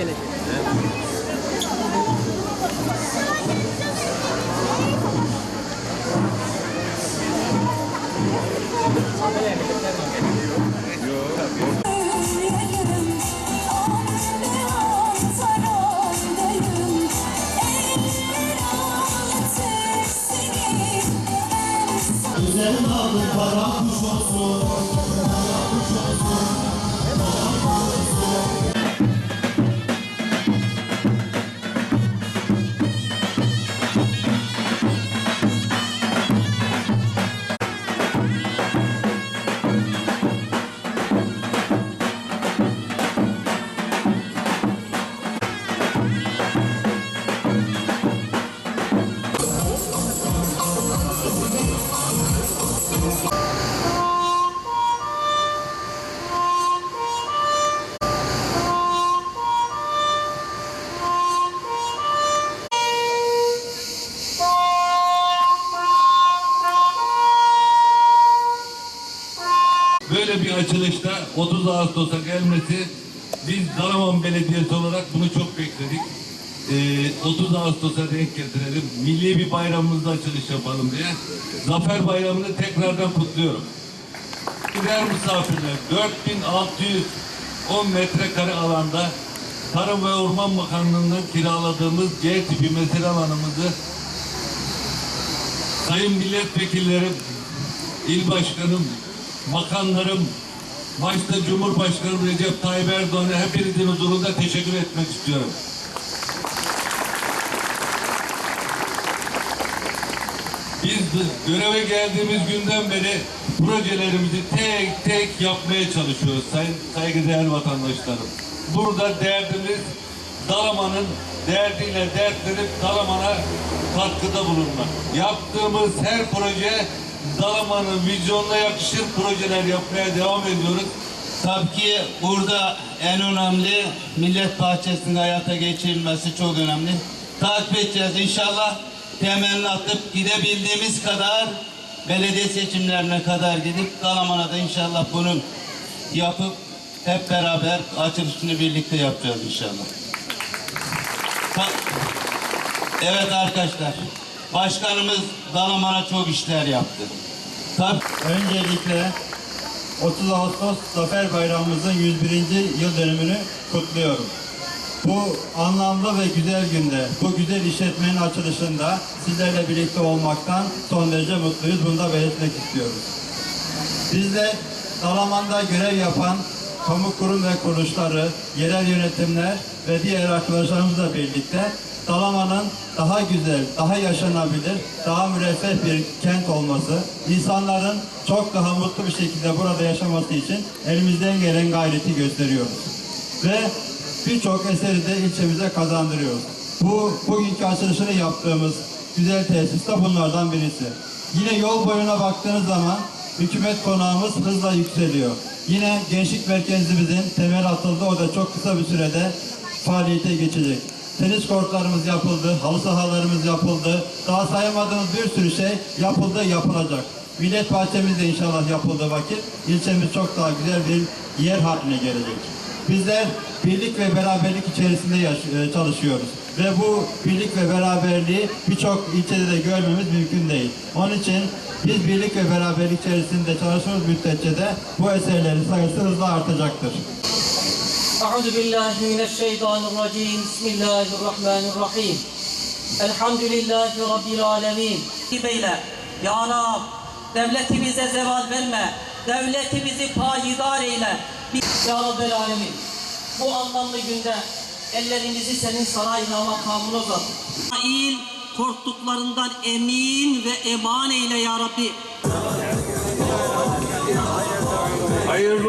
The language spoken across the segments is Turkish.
gelecek. Evet. Güzelim aldım para kuş olsun Böyle bir açılışta 30 Ağustos'a gelmesi biz Dalaman Belediyesi olarak bunu çok bekledik. Ee, 30 Ağustos'a denk getirelim. Milli bir bayramımızda açılış yapalım diye. Zafer Bayramı'nı tekrardan kutluyorum. Gider misafirler 4610 metrekare alanda Tarım ve Orman Bakanlığı'ndan kiraladığımız C tipi mesire alanımızı Sayın milletvekillerim, il başkanım, bakanlarım, başta Cumhurbaşkanı Recep Tayyip Erdoğan'a hepinizin huzurunda teşekkür etmek istiyorum. Biz göreve geldiğimiz günden beri projelerimizi tek tek yapmaya çalışıyoruz sayın saygıdeğer vatandaşlarım. Burada derdimiz Dalaman'ın derdiyle dertlenip Dalaman'a katkıda bulunmak. Yaptığımız her proje Dalaman'ın vizyonuna yakışır projeler yapmaya devam ediyoruz. Tabii ki burada en önemli millet bahçesinde hayata geçirilmesi çok önemli. Takip edeceğiz inşallah temelini atıp gidebildiğimiz kadar belediye seçimlerine kadar gidip Dalaman'a da inşallah bunun yapıp hep beraber açılışını birlikte yapacağız inşallah. Evet arkadaşlar, başkanımız Dalaman'a çok işler yaptı. Tabii Öncelikle 30 Ağustos Zafer Bayramımızın 101. yıl dönümünü kutluyorum. Bu anlamlı ve güzel günde, bu güzel işletmenin açılışında sizlerle birlikte olmaktan son derece mutluyuz. Bunu da belirtmek istiyoruz. Biz de Dalaman'da görev yapan kamu kurum ve kuruluşları, yerel yönetimler ve diğer arkadaşlarımızla birlikte Dalaman'ın daha güzel, daha yaşanabilir, daha müreffeh bir kent olması, insanların çok daha mutlu bir şekilde burada yaşaması için elimizden gelen gayreti gösteriyoruz. Ve birçok eseri de ilçemize kazandırıyoruz. Bu bugünkü açılışını yaptığımız güzel tesis de bunlardan birisi. Yine yol boyuna baktığınız zaman hükümet konağımız hızla yükseliyor. Yine gençlik merkezimizin temel atıldı. O da çok kısa bir sürede faaliyete geçecek. Tenis kortlarımız yapıldı, halı sahalarımız yapıldı. Daha sayamadığımız bir sürü şey yapıldı, yapılacak. Millet bahçemiz de inşallah yapıldığı vakit ilçemiz çok daha güzel bir yer haline gelecek. Bizler birlik ve beraberlik içerisinde e, çalışıyoruz. Ve bu birlik ve beraberliği birçok ilçede de görmemiz mümkün değil. Onun için biz birlik ve beraberlik içerisinde çalıştığımız müddetçe de bu eserlerin sayısı hızla artacaktır. أعوذ بالله من الشيطان الرجيم بسم الله الرحمن الرحيم الحمد لله رب العالمين Beyler, Ya Rab, devletimize zeval verme, devletimizi payidar eyle. Ya Rabbel Alemin, bu anlamlı günde ellerimizi senin sarayına makamına uzat. İl korktuklarından emin ve eman eyle Ya Rabbi. Hayırlı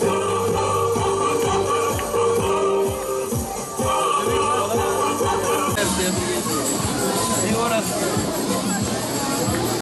Whoa.